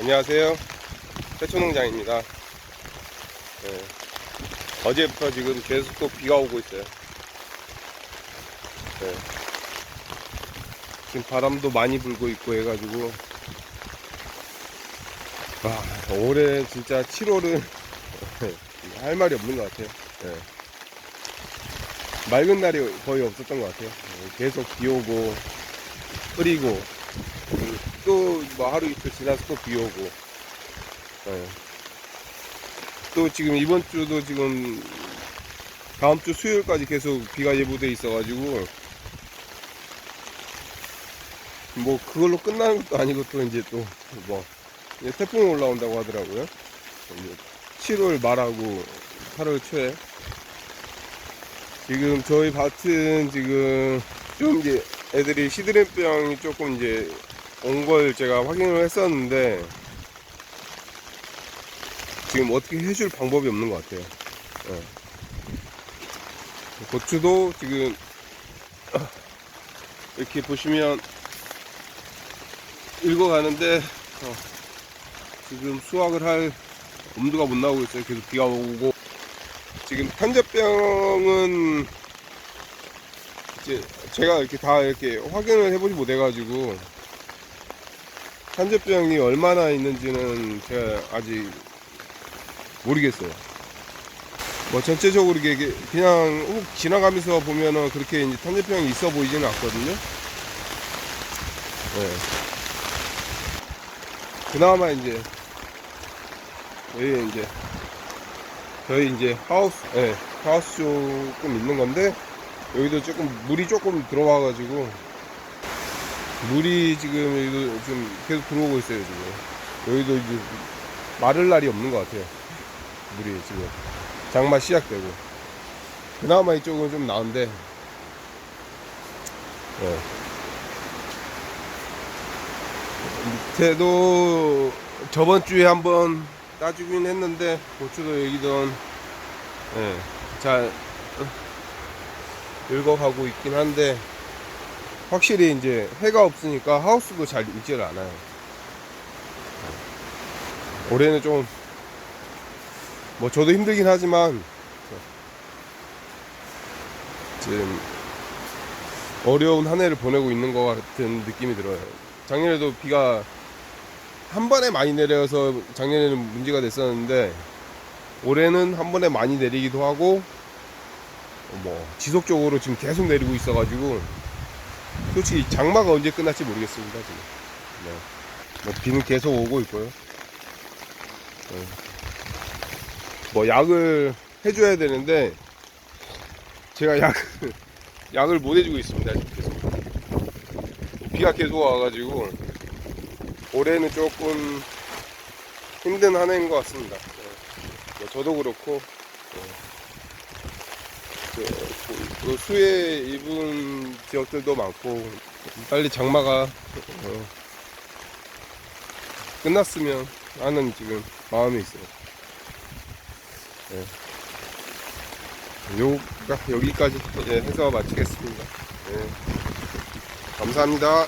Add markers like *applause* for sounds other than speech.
안녕하세요. 새초농장입니다. 네. 어제부터 지금 계속 또 비가 오고 있어요. 네. 지금 바람도 많이 불고 있고 해가지고 와, 올해 진짜 7월은 *laughs* 할 말이 없는 것 같아요. 네. 맑은 날이 거의 없었던 것 같아요. 네, 계속 비 오고 흐리고 또 뭐 하루 이틀 지나서 또 비 오고 네. 또 지금 이번 주도 지금 다음 주 수요일까지 계속 비가 예보돼 있어가지고 뭐 그걸로 끝나는 것도 아니고 또 이제 또뭐 태풍이 올라온다고 하더라고요. 이제 7월 말하고 8월 초에 지금 저희 밭은 지금 좀 이제 애들이 시드름병이 조금 이제 온 걸 제가 확인을 했었는데 지금 어떻게 해줄 방법이 없는 것 같아요. 예. 고추도 지금 *clears throat* 이렇게 보시면 읽어가는데 어, 지금 수확을 할 엄두가 못 나오고 있어요. 계속 비가 오고 지금 탄저병은 이제 제가 이렇게 다 이렇게 확인을 해보지 못해가지고 탄저병이 얼마나 있는지는 제가 아직 모르겠어요. 뭐 전체적으로 이게 그냥 훅 지나가면서 보면은 그렇게 이제 탄저병이 있어 보이지는 않거든요. 네. 그나마 이제 여기 이제 저희 이제 하우스, 예, 하우스 조금 있는 건데 여기도 조금 물이 조금 들어와가지고 물이 지금 여기도 좀 계속 들어오고 있어요 지금. 여기도 이제 마를 날이 없는 것 같아요 물이 지금. 장마 시작되고. 그나마 이쪽은 좀 나은데. 예. 밑에도 저번 주에 한번 따주긴 했는데 고추도 여기던 예, 잘 읽어가고 있긴 한데 확실히 이제 해가 없으니까 하우스도 잘 익지를 않아요. 올해는 좀 뭐 저도 힘들긴 하지만 지금 어려운 한 해를 보내고 있는 것 같은 느낌이 들어요. 작년에도 비가 한 번에 많이 내려서 작년에는 문제가 됐었는데 올해는 한 번에 많이 내리기도 하고 뭐 지속적으로 지금 계속 내리고 있어가지고 솔직히 장마가 언제 끝날지 모르겠습니다 지금. 네. 뭐 비는 계속 오고 있고요. 네. 뭐 약을 해줘야 되는데 제가 *laughs* 약 약을 못 해주고 있습니다 지금 계속. 비가 계속 와가지고 올해는 조금 힘든 한 해인 것 같습니다. 네. 뭐 저도 그렇고 네. 그, 그 수해 입은 지역들도 많고 빨리 장마가 어, 끝났으면 하는 지금 마음이 있어요. 네. 요, 여기까지 예, 해서 마치겠습니다. 네. 감사합니다.